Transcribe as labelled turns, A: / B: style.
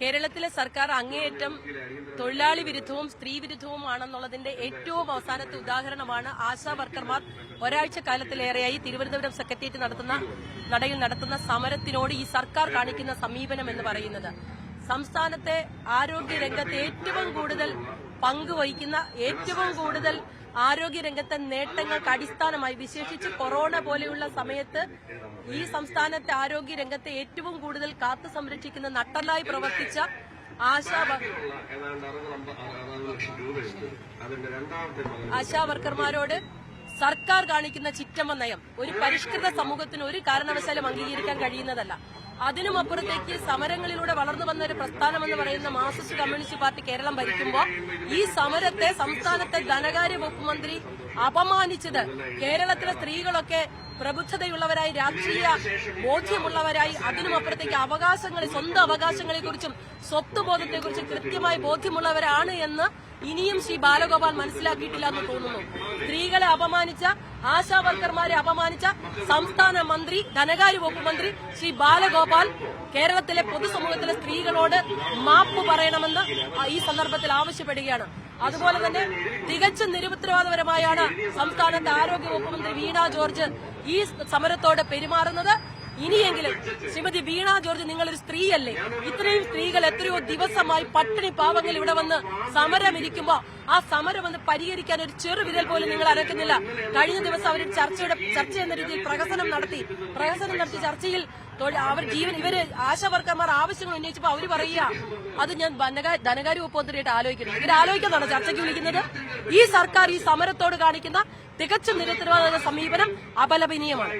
A: കേരളത്തിലെ സർക്കാർ അങ്ങേയറ്റം തൊഴിലാളി വിരുദ്ധവും സ്ത്രീ വിരുദ്ധവുമാണെന്നുള്ളതിന്റെ ഏറ്റവും അവസാനത്തെ ഉദാഹരണമാണ് ആശാ വർക്കർമാർ. ഒരാഴ്ച കാലത്തിലേറെയായി തിരുവനന്തപുരം സെക്രട്ടേറിയറ്റ് നടത്തുന്ന നടയിൽ നടത്തുന്ന സമരത്തിനോട് ഈ സർക്കാർ കാണിക്കുന്ന സമീപനം എന്ന് പറയുന്നത്. സംസ്ഥാനത്തെ ആരോഗ്യ രംഗത്ത് ഏറ്റവും കൂടുതൽ പങ്കുവഹിക്കുന്ന ഏറ്റവും കൂടുതൽ ആരോഗ്യരംഗത്തെ നേട്ടങ്ങൾക്ക് അടിസ്ഥാനമായി വിശേഷിച്ച് കൊറോണ പോലെയുള്ള സമയത്ത് ഈ സംസ്ഥാനത്തെ ആരോഗ്യരംഗത്തെ ഏറ്റവും കൂടുതൽ കാത്തു സംരക്ഷിക്കുന്ന നട്ടലായി പ്രവർത്തിച്ച ആശാ വർക്കർമാരോട് സർക്കാർ കാണിക്കുന്ന ചിറ്റമ്മ നയം ഒരു പരിഷ്കൃത സമൂഹത്തിന് ഒരു കാരണവശാലും അംഗീകരിക്കാൻ കഴിയുന്നതല്ല. അതിനുമപ്പുറത്തേക്ക് സമരങ്ങളിലൂടെ വളർന്നു വന്ന ഒരു പ്രസ്ഥാനമെന്ന് പറയുന്ന മാർക്സിസ്റ്റ് കമ്മ്യൂണിസ്റ്റ് പാർട്ടി കേരളം ഭരിക്കുമ്പോൾ ഈ സമരത്തെ സംസ്ഥാനത്തെ ധനകാര്യ വകുപ്പ് മന്ത്രി അപമാനിച്ചത് കേരളത്തിലെ സ്ത്രീകളൊക്കെ പ്രബുദ്ധതയുള്ളവരായി രാഷ്ട്രീയ ബോധ്യമുള്ളവരായി അതിനുമപ്പുറത്തേക്ക് അവകാശങ്ങളെ സ്വന്തം അവകാശങ്ങളെക്കുറിച്ചും സ്വത്ത് ബോധത്തെക്കുറിച്ചും കൃത്യമായി ബോധ്യമുള്ളവരാണ് എന്ന് ഇനിയും ശ്രീ ബാലഗോപാൽ മനസ്സിലാക്കിയിട്ടില്ല എന്ന് തോന്നുന്നു. സ്ത്രീകളെ അപമാനിച്ച ആശാ വർക്കർമാരെ അപമാനിച്ച സംസ്ഥാന മന്ത്രി ധനകാര്യ വകുപ്പ് മന്ത്രി ശ്രീ ബാലഗോപാൽ കേരളത്തിലെ പൊതുസമൂഹത്തിലെ സ്ത്രീകളോട് മാപ്പ് പറയണമെന്ന് ഈ സന്ദർഭത്തിൽ ആവശ്യപ്പെടുകയാണ്. അതുപോലെ തന്നെ തികച്ചും നിരുപത്രവാദപരമായാണ് സംസ്ഥാനത്തെ ആരോഗ്യവകുപ്പ് മന്ത്രി വീണ ജോർജ് ഈ സമരത്തോട് പെരുമാറുന്നത്. ഇനിയെങ്കിലും ശ്രീമതി വീണ ജോർജ് നിങ്ങളൊരു സ്ത്രീയല്ലേ? ഇത്രയും സ്ത്രീകൾ എത്രയോ ദിവസമായി പട്ടിണി പാവങ്ങൾ ഇവിടെ വന്ന് സമരം ഇരിക്കുമ്പോ ആ സമരം ഒന്ന് പരിഹരിക്കാൻ ഒരു ചെറു വിരൽ പോലും നിങ്ങൾ അനക്കുന്നില്ല. കഴിഞ്ഞ ദിവസം അവർ ചർച്ചയുടെ ചർച്ച എന്ന രീതിയിൽ പ്രഹസനം നടത്തി. പ്രഹസനം നടത്തി ചർച്ചയിൽ അവർ ജീവൻ ഇവർ ആശാവർക്കർമാർ ആവശ്യങ്ങൾ ഉന്നയിച്ചപ്പോ അവർ പറയുക അത് ഞാൻ ധനകാ- ധനകാര്യ വകുപ്പ് മന്ത്രിയായിട്ട് ആലോചിക്കുന്നു. ഇവർ ആലോചിക്കുന്നതാണ് ചർച്ചയ്ക്ക് വിളിക്കുന്നത്? ഈ സർക്കാർ ഈ സമരത്തോട് കാണിക്കുന്ന തികച്ചും നിരത്തരവാദ സമീപനം അപലപനീയമാണ്.